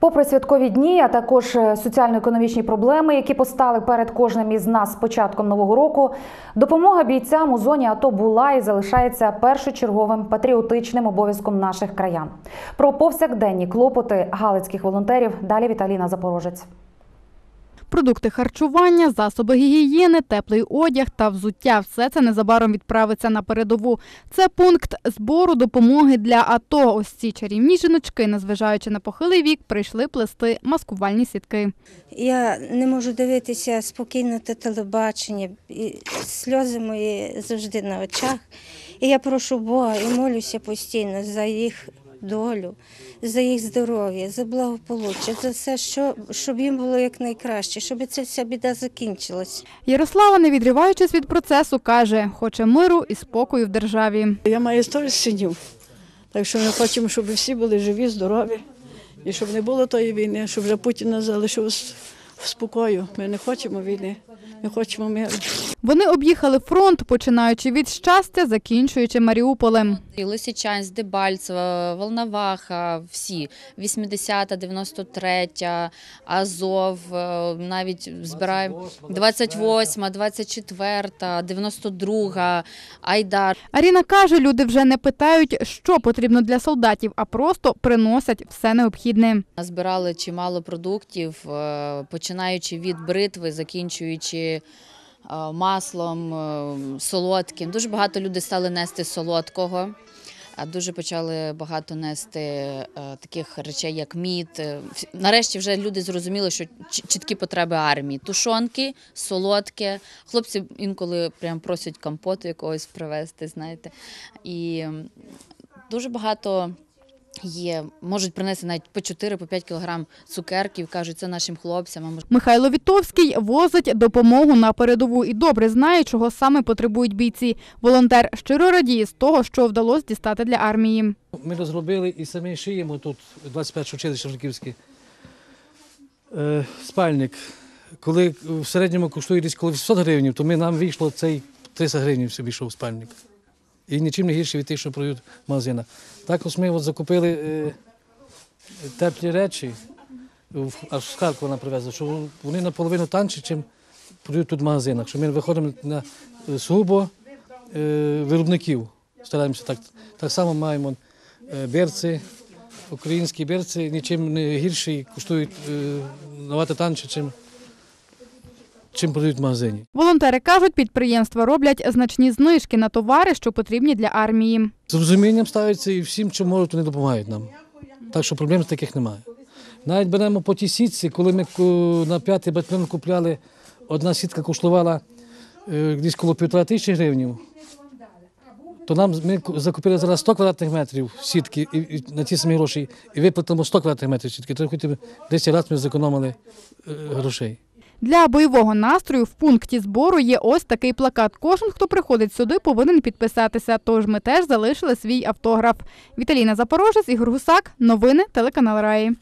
Попри святкові дні, а також е, соціально-економічні проблеми, які постали перед кожним із нас з початком нового року, допомога бійцям у зоні АТО була і залишається першочерговим патріотичним обов'язком наших краян. Про повсякденні клопоти галицьких волонтерів далі Віталіна Запорожець. Продукти харчування, засоби гігієни, теплий одяг та взуття – все це незабаром відправиться на передову. Це пункт збору допомоги для АТО. Ось ці чарівні жіночки, незважаючи на похилий вік, прийшли плести маскувальні сітки. Я не можу дивитися спокійно те телебачення, і сльози мої завжди на очах. І я прошу Бога і молюся постійно за їх долю, за їх здоров'я, за благополуччя, за все, що, щоб їм було якнайкраще, щоб ця вся біда закінчилась. Ярослава, не відриваючись від процесу, каже, хоче миру і спокою в державі. Я маю 100 синів, так що ми хочемо, щоб всі були живі, здорові, і щоб не було тої війни, щоб вже Путін нас залишив в спокою. Ми не хочемо війни, ми хочемо миру. Вони об'їхали фронт, починаючи від щастя, закінчуючи Маріуполем. Лисичанськ, Дебальцево, Волноваха, всі 80-та, 93-та, Азов, е, навіть збираємо 28-та, 24-та, 92-та, Айдар. Аріна каже, люди вже не питають, що потрібно для солдатів, а просто приносять все необхідне. Збирали чимало продуктів, е, починаючи від бритви, закінчуючи маслом, е, солодким. Дуже багато людей стали нести солодкого. Дуже почали багато нести е, таких речей, як мід. Е, Нарешті вже люди зрозуміли, що чіткі потреби армії: тушонки, солодке. Хлопці інколи прям просять компоту якогось привезти, знаєте. І дуже багато є, можуть принести навіть по 4 по 5 кілограм цукерків, кажуть, це нашим хлопцям. Михайло Вітовський возить допомогу на передову і добре знає, чого саме потребують бійці. Волонтер щиро радіє з того, що вдалося дістати для армії. Ми розробили і самі шиємо тут 21 училище Франківське. Е, спальник. Коли в середньому коштує десь коло 800 гривень, то ми, нам вийшло цей 300 гривень собі йшов спальник. І нічим не гірше від тих, що продають в магазинах. Також ми от закупили е, теплі речі, аж з Харкова нам привезли, що вони наполовину танчі, ніж продають тут в магазинах. Що ми виходимо на е, сугубо е, виробників. Стараємося так. Так само маємо е, берці, українські берці, нічим не гірші, коштують е, набагато танче, чим, чим продають в магазині. Волонтери кажуть, підприємства роблять значні знижки на товари, що потрібні для армії. З розумінням ставиться і всім, чим можуть, вони допомагають нам. Так що проблем таких немає. Навіть беремо по тій сітці, коли ми на п'ятий батальйон купляли, одна сітка коштувала е, десь коло півтора тисячі гривень, то нам ми закупили зараз 100 квадратних метрів сітки і, і на ті самі гроші, і виплатимо 100 квадратних метрів сітки. То хоч 10 разів ми зекономили е, грошей. Для бойового настрою в пункті збору є ось такий плакат. Кожен, хто приходить сюди, повинен підписатися. Тож ми теж залишили свій автограф. Віталіна Запорожець, Ігор Гусак. Новини телеканал Раї.